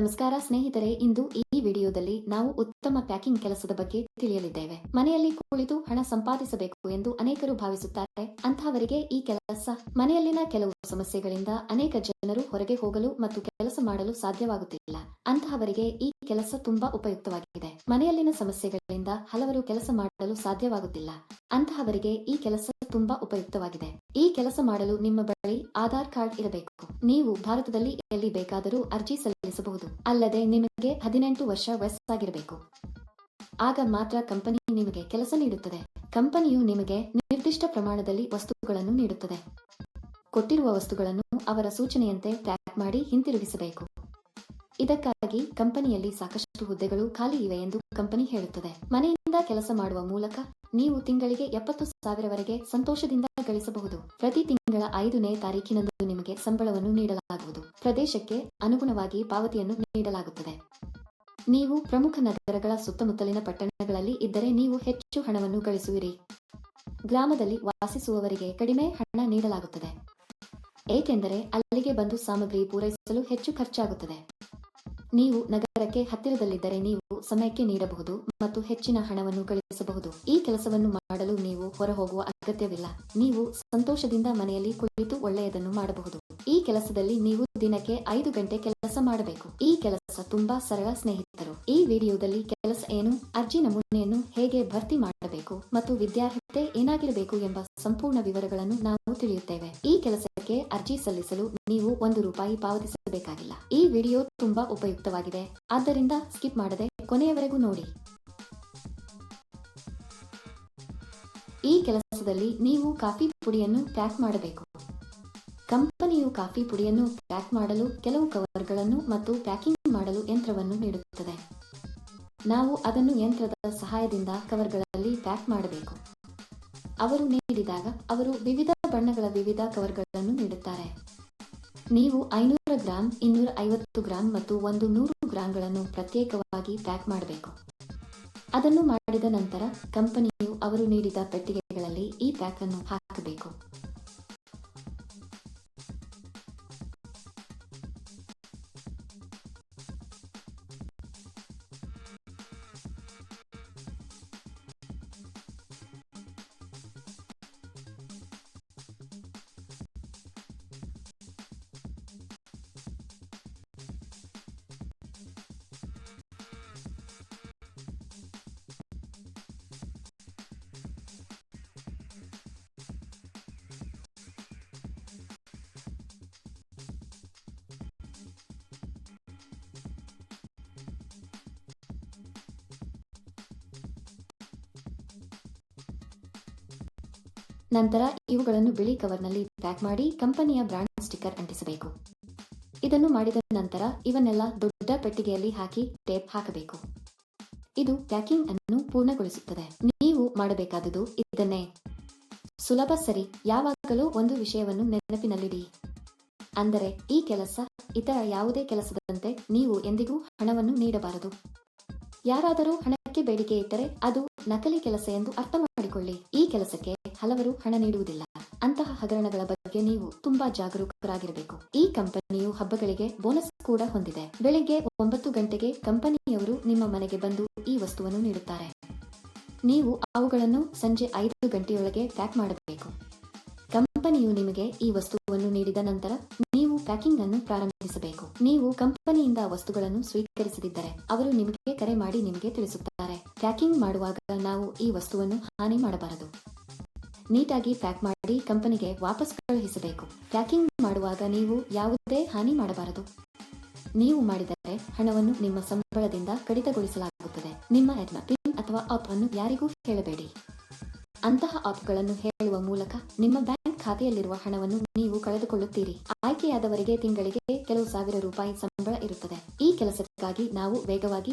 ನಮಸ್ಕಾರ ಸ್ನೇಹಿತರೆ, ಇಂದು ಈ ವಿಡಿಯೋದಲ್ಲಿ ನಾವು ಉತ್ತಮ ಪ್ಯಾಕಿಂಗ್ ಕೆಲಸದ ಬಗ್ಗೆ ತಿಳಿಯಲಿದ್ದೇವೆ. ಮನೆಯಲ್ಲಿ ಕುಳಿತು ಹಣ ಸಂಪಾದಿಸಬೇಕು ಎಂದು ಅನೇಕರು ಭಾವಿಸುತ್ತಾರೆ. ಅಂತಹವರಿಗೆ ಈ ಕೆಲಸ, ಮನೆಯಲ್ಲಿನ ಕೆಲವು ಸಮಸ್ಯೆಗಳಿಂದ ಅನೇಕ ಜನರು ಹೊರಗೆ ಹೋಗಲು ಮತ್ತು ಕೆಲಸ ಮಾಡಲು ಸಾಧ್ಯವಾಗುತ್ತಿಲ್ಲ. ಅಂತಹವರಿಗೆ ಈ ಕೆಲಸ ತುಂಬಾ ಉಪಯುಕ್ತವಾಗಿದೆ. ಮನೆಯಲ್ಲಿನ ಸಮಸ್ಯೆಗಳಿಂದ ಹಲವರು ಕೆಲಸ ಮಾಡಲು ಸಾಧ್ಯವಾಗುತ್ತಿಲ್ಲ. ಅಂತಹವರಿಗೆ ಈ ಕೆಲಸ ತುಂಬಾ ಉಪಯುಕ್ತವಾಗಿದೆ. ಈ ಕೆಲಸ ಮಾಡಲು ನಿಮ್ಮ ಬಳಿ ಆಧಾರ್ ಕಾರ್ಡ್ ಇರಬೇಕು. ನೀವು ಭಾರತದಲ್ಲಿ ಎಲ್ಲಿ ಬೇಕಾದರೂ ಅರ್ಜಿ ಸಲ್ಲಿಸಬಹುದು. ಅಲ್ಲದೆ ನಿಮಗೆ ಹದಿನೆಂಟು ವರ್ಷ ವಯಸ್ಸಾಗಿರಬೇಕು. ಆಗ ಮಾತ್ರ ಕಂಪನಿ ನಿಮಗೆ ಕೆಲಸ ನೀಡುತ್ತದೆ. ಕಂಪನಿಯು ನಿಮಗೆ ನಿರ್ದಿಷ್ಟ ಪ್ರಮಾಣದಲ್ಲಿ ವಸ್ತುಗಳನ್ನು ನೀಡುತ್ತದೆ. ಕೊಟ್ಟಿರುವ ವಸ್ತುಗಳನ್ನು ಅವರ ಸೂಚನೆಯಂತೆ ಪ್ಯಾಕ್ ಮಾಡಿ ಹಿಂತಿರುಗಿಸಬೇಕು. ಇದಕ್ಕಾಗಿ ಕಂಪನಿಯಲ್ಲಿ ಸಾಕಷ್ಟು ಹುದ್ದೆಗಳು ಖಾಲಿ ಇವೆ ಎಂದು ಕಂಪನಿ ಹೇಳುತ್ತದೆ. ಮನೆಯಿಂದ ಕೆಲಸ ಮಾಡುವ ಮೂಲಕ ನೀವು ತಿಂಗಳಿಗೆ ಎಪ್ಪತ್ತು ಸಾವಿರವರೆಗೆ ಸಂತೋಷದಿಂದ ಗಳಿಸಬಹುದು. ಪ್ರತಿ ತಿಂಗಳ ಐದನೇ ತಾರೀಕಿನಂದು ನಿಮಗೆ ಸಂಬಳವನ್ನು ನೀಡಲಾಗುವುದು. ಪ್ರದೇಶಕ್ಕೆ ಅನುಗುಣವಾಗಿ ಪಾವತಿಯನ್ನು ನೀಡಲಾಗುತ್ತದೆ. ನೀವು ಪ್ರಮುಖ ನಗರಗಳ ಸುತ್ತಮುತ್ತಲಿನ ಪಟ್ಟಣಗಳಲ್ಲಿ ಇದ್ದರೆ ನೀವು ಹೆಚ್ಚು ಹಣವನ್ನು ಗಳಿಸುವಿರಿ. ಗ್ರಾಮದಲ್ಲಿ ವಾಸಿಸುವವರಿಗೆ ಕಡಿಮೆ ಹಣ ನೀಡಲಾಗುತ್ತದೆ. ಏಕೆಂದರೆ ಅಲ್ಲಿಗೆ ಬಂದು ಸಾಮಗ್ರಿ ಪೂರೈಸಲು ಹೆಚ್ಚು ಖರ್ಚಾಗುತ್ತದೆ. ನೀವು ನಗರಕ್ಕೆ ಹತ್ತಿರದಲ್ಲಿದ್ದರೆ ನೀವು ಸಮಯಕ್ಕೆ ನೀಡಬಹುದು ಮತ್ತು ಹೆಚ್ಚಿನ ಹಣವನ್ನು ಗಳಿಸಬಹುದು ಈ ಕೆಲಸವನ್ನು ಮಾಡಲು ನೀವು ಹೊರ ಹೋಗುವ ಅಗತ್ಯವಿಲ್ಲ. ನೀವು ಸಂತೋಷದಿಂದ ಮನೆಯಲ್ಲಿ ಕುಳಿತು ಒಳ್ಳೆಯದನ್ನು ಮಾಡಬಹುದು. ಈ ಕೆಲಸದಲ್ಲಿ ನೀವು ದಿನಕ್ಕೆ ಐದು ಗಂಟೆ ಕೆಲಸ ಮಾಡಬೇಕು. ಈ ಕೆಲಸ ತುಂಬಾ ಸರಳ ಸ್ನೇಹಿತರು. ಈ ವಿಡಿಯೋದಲ್ಲಿ ಕೆಲಸ ಏನು, ಅರ್ಜಿ ನಮೂನೆಯನ್ನು ಹೇಗೆ ಭರ್ತಿ ಮಾಡಬೇಕು ಮತ್ತು ವಿದ್ಯಾರ್ಹತೆ ಏನಾಗಿರಬೇಕು ಎಂಬ ಸಂಪೂರ್ಣ ವಿವರಗಳನ್ನು ನಾವು ತಿಳಿಯುತ್ತೇವೆ. ಈ ಕೆಲಸಕ್ಕೆ ಅರ್ಜಿ ಸಲ್ಲಿಸಲು ನೀವು ಒಂದು ರೂಪಾಯಿ ಪಾವತಿಸಬೇಕಾಗಿಲ್ಲ. ಈ ವಿಡಿಯೋ ತುಂಬಾ ಉಪಯುಕ್ತವಾಗಿದೆ. ಆದ್ದರಿಂದ ಸ್ಕಿಪ್ ಮಾಡದೆ ಕೊನೆಯವರೆಗೂ ನೋಡಿ. ಈ ಕೆಲಸದಲ್ಲಿ ನೀವು ಕಾಫಿ ಪುಡಿಯನ್ನು ಪ್ಯಾಕ್ ಮಾಡಬೇಕು. ಕಂಪನಿಯು ಕಾಫಿ ಪುಡಿಯನ್ನು ಪ್ಯಾಕ್ ಮಾಡಲು ಕೆಲವು ಕವರ್ಗಳನ್ನು ಮತ್ತು ಪ್ಯಾಕಿಂಗ್ ಮಾಡಲು ಯಂತ್ರವನ್ನು ನೀಡುತ್ತದೆ. ನಾವು ಅದನ್ನು ಯಂತ್ರದ ಸಹಾಯದಿಂದ ಕವರ್ಗಳಲ್ಲಿ ಪ್ಯಾಕ್ ಮಾಡಬೇಕು. ಅವರು ನೀಡಿದಾಗ ಅವರು ವಿವಿಧ ಬಣ್ಣಗಳ ವಿವಿಧ ಕವರ್ಗಳನ್ನು ನೀಡುತ್ತಾರೆ. ನೀವು ಐನೂರ ಗ್ರಾಂ ಇನ್ನೂರ ಐವತ್ತು ಗ್ರಾಂ ಮತ್ತು ಒಂದು ನೂರು ಗ್ರಾಂಗಳನ್ನು ಪ್ರತ್ಯೇಕವಾಗಿ ಪ್ಯಾಕ್ ಮಾಡಬೇಕು. ಅದನ್ನು ಮಾಡಿದ ನಂತರ ಕಂಪನಿಯು ಅವರು ನೀಡಿದ ಪೆಟ್ಟಿಗೆಗಳಲ್ಲಿ ಈ ಪ್ಯಾಕ್ ಅನ್ನು ಹಾಕಬೇಕು. ನಂತರ ಇವುಗಳನ್ನು ಬಿಳಿ ಕವರ್ನಲ್ಲಿ ಪ್ಯಾಕ್ ಮಾಡಿ ಕಂಪನಿಯ ಬ್ರಾಂಡ್ ಸ್ಟಿಕ್ಕರ್ ಅಂಟಿಸಬೇಕು. ಇದನ್ನು ಮಾಡಿದ ನಂತರ ಇವನ್ನೆಲ್ಲ ದೊಡ್ಡ ಪೆಟ್ಟಿಗೆಯಲ್ಲಿ ಹಾಕಿ ಟೇಪ್ ಹಾಕಬೇಕು. ಇದು ಪ್ಯಾಕಿಂಗ್ ಅನ್ನು ಪೂರ್ಣಗೊಳಿಸುತ್ತದೆ. ನೀವು ಮಾಡಬೇಕಾದುದು ಇದನ್ನೇ. ಸುಲಭ ಸರಿ, ಯಾವಾಗಲೂ ಒಂದು ವಿಷಯವನ್ನು ನೆನಪಿನಲ್ಲಿಡಿ. ಅಂದರೆ, ಈ ಕೆಲಸ ಇತರ ಯಾವುದೇ ಕೆಲಸದಂತೆ ನೀವು ಎಂದಿಗೂ ಹಣವನ್ನು ನೀಡಬಾರದು. ಯಾರಾದರೂ ಹಣಕ್ಕೆ ಬೇಡಿಕೆ ಇಟ್ಟರೆ ಅದು ನಕಲಿ ಕೆಲಸ ಎಂದು ಅರ್ಥ ಮಾಡಿಕೊಳ್ಳಿ. ಈ ಕೆಲಸಕ್ಕೆ ಹಲವರು ಹಣ ನೀಡುವುದಿಲ್ಲ. ಅಂತಹ ಹಗರಣಗಳ ಬಗ್ಗೆ ನೀವು ತುಂಬಾ ಜಾಗರೂಕರಾಗಿರಬೇಕು. ಈ ಕಂಪನಿಯು ಹಬ್ಬಗಳಿಗೆ ಬೋನಸ್ ಕೂಡ ಹೊಂದಿದೆ. ಬೆಳಿಗ್ಗೆ ಒಂಬತ್ತು ಗಂಟೆಗೆ ಕಂಪನಿಯವರು ನಿಮ್ಮ ಮನೆಗೆ ಬಂದು ಈ ವಸ್ತುವನ್ನು ನೀಡುತ್ತಾರೆ. ನೀವು ಅವುಗಳನ್ನು ಸಂಜೆ ಐದು ಗಂಟೆಯೊಳಗೆ ಪ್ಯಾಕ್ ಮಾಡಬೇಕು. ಕಂಪನಿಯು ನಿಮಗೆ ಈ ವಸ್ತುವನ್ನು ನೀಡಿದ ನಂತರ ನೀವು ಪ್ಯಾಕಿಂಗ್ ಅನ್ನು ಪ್ರಾರಂಭಿಸಬೇಕು. ನೀವು ಕಂಪನಿಯಿಂದ ವಸ್ತುಗಳನ್ನು ಸ್ವೀಕರಿಸದಿದ್ದರೆ ಅವರು ನಿಮಗೆ ಕರೆ ಮಾಡಿ ನಿಮಗೆ ತಿಳಿಸುತ್ತಾರೆ. ಪ್ಯಾಕಿಂಗ್ ಮಾಡುವಾಗ ನಾವು ಈ ವಸ್ತುವನ್ನು ಹಾನಿ ಮಾಡಬಾರದು. ನೀಟಾಗಿ ಪ್ಯಾಕ್ ಮಾಡಿ ಕಂಪನಿಗೆ ವಾಪಸ್ ಕಳುಹಿಸಬೇಕು. ಪ್ಯಾಕಿಂಗ್ ಮಾಡುವಾಗ ನೀವು ಯಾವುದೇ ಹಾನಿ ಮಾಡಬಾರದು. ನೀವು ಮಾಡಿದರೆ ಹಣವನ್ನು ನಿಮ್ಮ ಸಂಬಳದಿಂದ ಕಡಿತಗೊಳಿಸಲಾಗುತ್ತದೆ. ನಿಮ್ಮ ಎಡ್ನ ಪಿನ್ ಅಥವಾ ಆಪ್ ಅನ್ನು ಯಾರಿಗೂ ಹೇಳಬೇಡಿ. ಅಂತಹ ಆಪ್ಗಳನ್ನು ಹೇಳುವ ಮೂಲಕ ನಿಮ್ಮ ಬ್ಯಾಂಕ್ ಖಾತೆಯಲ್ಲಿರುವ ಹಣವನ್ನು ನೀವು ಕಳೆದುಕೊಳ್ಳುತ್ತೀರಿ. ಆಯ್ಕೆಯಾದವರಿಗೆ ತಿಂಗಳಿಗೆ ಕೆಲವು ಸಾವಿರ ರೂಪಾಯಿ ಸಂಬಳ ಇರುತ್ತದೆ. ಈ ಕೆಲಸಕ್ಕಾಗಿ ನಾವು ವೇಗವಾಗಿ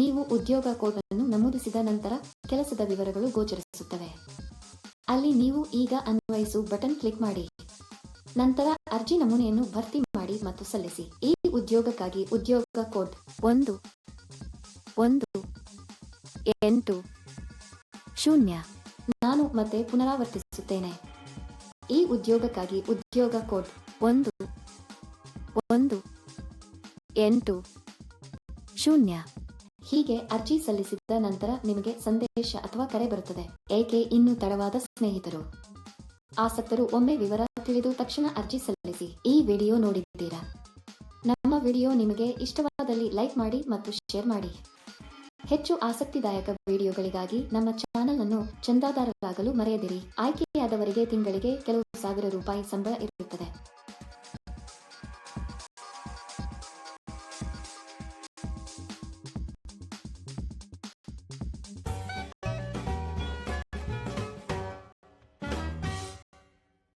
ನೀವು ಉದ್ಯೋಗ ಕೋಡ್ ಅನ್ನು ನಮೂದಿಸಿದ ನಂತರ ಕೆಲಸದ ವಿವರಗಳು ಗೋಚರಿಸುತ್ತವೆ. ಅಲ್ಲಿ ನೀವು ಈಗ ಅನ್ವಯಿಸು ಬಟನ್ ಕ್ಲಿಕ್ ಮಾಡಿ. ನಂತರ ಅರ್ಜಿ ನಮೂನೆಯನ್ನು ಭರ್ತಿ ಮಾಡಿ ಮತ್ತು ಸಲ್ಲಿಸಿ. ಈ ಉದ್ಯೋಗಕ್ಕಾಗಿ ಉದ್ಯೋಗ ಕೋಡ್ ಒಂದು ಒಂದು, ಎಂಟು, ಶೂನ್ಯ. ನಾನು ಮತ್ತೆ ಪುನರಾವರ್ತಿಸುತ್ತೇನೆ. ಈ ಉದ್ಯೋಗಕ್ಕಾಗಿ ಉದ್ಯೋಗ ಕೋಡ್ ಒಂದು ಒಂದು, ಎಂಟು, ಶೂನ್ಯ. ಹೀಗೆ ಅರ್ಜಿ ಸಲ್ಲಿಸಿದ ನಂತರ ನಿಮಗೆ ಸಂದೇಶ ಅಥವಾ ಕರೆ ಬರುತ್ತದೆ. ಏಕೆ ಇನ್ನು ತಡವಾದ ಸ್ನೇಹಿತರು? ಆಸಕ್ತರು ಒಮ್ಮೆ ವಿವರ ತಿಳಿದು ತಕ್ಷಣ ಅರ್ಜಿ ಸಲ್ಲಿಸಿ. ಈ ವಿಡಿಯೋ ನೋಡಿದ್ದೀರಾ? ನಮ್ಮ ವಿಡಿಯೋ ನಿಮಗೆ ಇಷ್ಟವಾದಲ್ಲಿ ಲೈಕ್ ಮಾಡಿ ಮತ್ತು ಶೇರ್ ಮಾಡಿ. ಹೆಚ್ಚು ಆಸಕ್ತಿದಾಯಕ ವಿಡಿಯೋಗಳಿಗಾಗಿ ನಮ್ಮ ಚಾನೆಲ್ ಅನ್ನು ಚಂದಾದಾರರಾಗಲು ಮರೆಯದಿರಿ. ಆಯ್ಕೆಯಾದವರಿಗೆ ತಿಂಗಳಿಗೆ ಕೆಲವು ಸಾವಿರ ರೂಪಾಯಿ ಸಂಬಳ ಇರುತ್ತದೆ.